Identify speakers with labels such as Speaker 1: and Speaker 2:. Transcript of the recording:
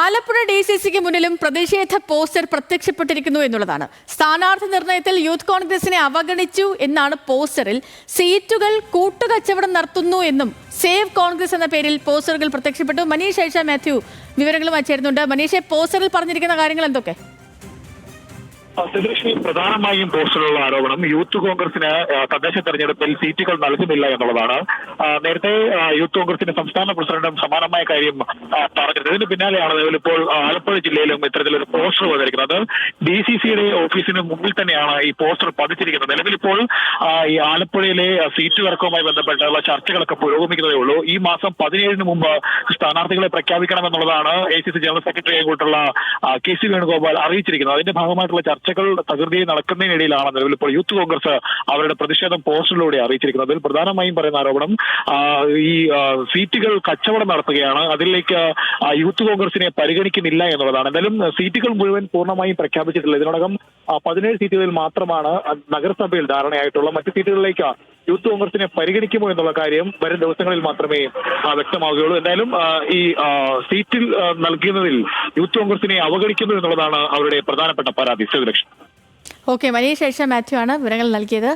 Speaker 1: Alappuzha D C സിക്ക് മുന്നിലും പ്രതിഷേധ പോസ്റ്റർ പ്രത്യക്ഷപ്പെട്ടിരിക്കുന്നു എന്നുള്ളതാണ്. സ്ഥാനാർത്ഥി നിർണയത്തിൽ യൂത്ത് കോൺഗ്രസിനെ അവഗണിച്ചു എന്നാണ് പോസ്റ്ററിൽ. സീറ്റുകൾ കൂട്ടുകച്ചവടം നടത്തുന്നു എന്നും സേവ് കോൺഗ്രസ് എന്ന പേരിൽ പോസ്റ്ററുകൾ പ്രത്യക്ഷപ്പെട്ടു. മനീഷ് ഐഷ മാത്യു വിവരങ്ങളുമായി ചേരുന്നുണ്ട്. മനീഷെ പോസ്റ്ററിൽ പറഞ്ഞിരിക്കുന്ന കാര്യങ്ങൾ എന്തൊക്കെ?
Speaker 2: സതീഷ് പ്രധാനമായും പോസ്റ്റിലുള്ള ആരോപണം യൂത്ത് കോൺഗ്രസിന് തദ്ദേശ തെരഞ്ഞെടുപ്പിൽ സീറ്റുകൾ നൽകുന്നില്ല എന്നുള്ളതാണ്. നേരത്തെ യൂത്ത് കോൺഗ്രസിന്റെ സംസ്ഥാന പ്രസിഡന്റും സമാനമായ കാര്യം പറഞ്ഞത് ഇതിന് പിന്നാലെയാണ് ഇപ്പോൾ ആലപ്പുഴ ജില്ലയിലും ഇത്തരത്തിലൊരു പോസ്റ്റർ വന്നിരിക്കുന്നത്. ഡി സി സിയുടെ ഓഫീസിന് മുമ്പിൽ തന്നെയാണ് ഈ പോസ്റ്റർ പതിച്ചിരിക്കുന്നത്. നിലവിൽ ഇപ്പോൾ ഈ ആലപ്പുഴയിലെ സീറ്റ് തർക്കവുമായി ബന്ധപ്പെട്ടുള്ള ചർച്ചകളൊക്കെ പുരോഗമിക്കുന്നതേ ഉള്ളൂ. ഈ മാസം പതിനേഴിന് മുമ്പ് സ്ഥാനാർത്ഥികളെ പ്രഖ്യാപിക്കണമെന്നുള്ളതാണ് A C C general secretary ആയിട്ടുള്ള ആ, കെ സി വേണുഗോപാൽ അറിയിച്ചിരിക്കുന്നത്. അതിന്റെ ഭാഗമായിട്ടുള്ള ചർച്ചകൾ തകൃതിയിൽ നടക്കുന്നതിനിടയിലാണ് നിലവിൽ ഇപ്പോൾ യൂത്ത് കോൺഗ്രസ് അവരുടെ പ്രതിഷേധം പോസ്റ്ററിലൂടെ അറിയിച്ചിരിക്കുന്നത്. അതിൽ പ്രധാനമായും പറയുന്ന ആരോപണം ഈ സീറ്റുകൾ കച്ചവടം നടത്തുകയാണ്. അതിലേക്ക് യൂത്ത് കോൺഗ്രസിനെ പരിഗണിക്കുന്നില്ല എന്നുള്ളതാണ്. എന്തായാലും സീറ്റുകൾ മുഴുവൻ പൂർണമായും പ്രഖ്യാപിച്ചിട്ടില്ല. ഇതിനോടകം പതിനേഴ് സീറ്റുകളിൽ മാത്രമാണ് നഗരസഭയിൽ ധാരണയായിട്ടുള്ള മറ്റ് സീറ്റുകളിലേക്ക് യൂത്ത് കോൺഗ്രസിനെ പരിഗണിക്കുമോ എന്നുള്ള കാര്യം വരും ദിവസങ്ങളിൽ മാത്രമേ വ്യക്തമാവുകയുള്ളൂ. എന്തായാലും ഈ സീറ്റിൽ നൽകുന്നതിൽ യൂത്ത് കോൺഗ്രസിനെ അവഗണിക്കുന്നു എന്നുള്ളതാണ് അവരുടെ പ്രധാനപ്പെട്ട പരാതി. ശ്രീലക്ഷ്മി
Speaker 1: ഓക്കെ വലിയ ശേഷം മാത്യു ആണ് വിവരങ്ങൾ നൽകിയത്.